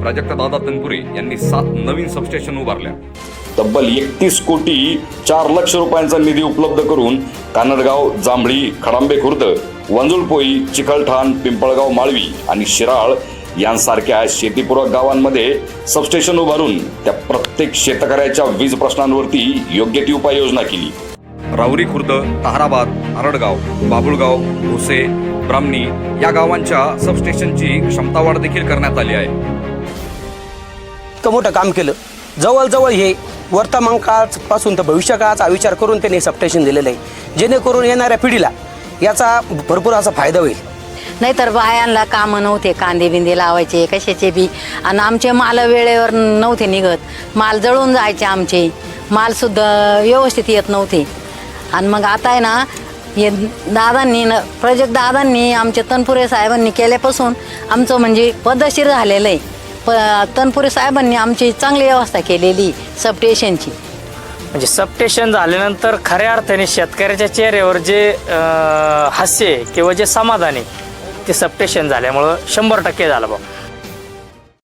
प्राजक्त दादा तनपुरे यांनी सात नवीन सबस्टेशन उभारल्या. तब्बल एकतीस कोटी चार लक्ष रुपयांचा निधी उपलब्ध करून कानडगाव जांभळी खडांबे खुर्द वंजुळपोई चिखलठाण पिंपळगाव माळवी आणि शिराळ यांसारख्या शेतीपूरक गावांमध्ये सबस्टेशन उभारून त्या प्रत्येक शेतकऱ्याच्या वीज प्रश्नांवरती योग्य ती उपाययोजना केली. राहुरी खुर्द ताहराबाद आरडगाव बाबुळगाव भोसे ब्राह्मणी या गावांच्या सबस्टेशनची क्षमता वाढ देखील करण्यात आली आहे. इतकं मोठं काम केलं. जवळजवळ हे वर्तमान काळापासून तर भविष्य काळाचा विचार करून त्यांनी सप्टेशन दिलेलं आहे. जेणेकरून येणाऱ्या पिढीला याचा भरपूर असा फायदा होईल. नाहीतर बायांना कामं नव्हते कांदे बिंदे लावायचे कशाचे बी. आणि आमचे माल वेळेवर नव्हते निघत. माल जळून जायचे आमचे. मालसुद्धा व्यवस्थित येत नव्हते. आणि मग आता आहे ना हे दादांनी न प्रोजेक्ट दादांनी आमच्या तनपुरे साहेबांनी केल्यापासून आमचं म्हणजे पद्धतशीर झालेलं आहे. प तनपुरे साहेबांनी आमची चांगली व्यवस्था केलेली सबस्टेशनची म्हणजे सबस्टेशन झाल्यानंतर खऱ्या अर्थाने शेतकऱ्याच्या चेहऱ्यावर जे अं, हास्य आहे किंवा जे समाधान आहे ते सबस्टेशन झाल्यामुळं शंभर टक्के झालं बा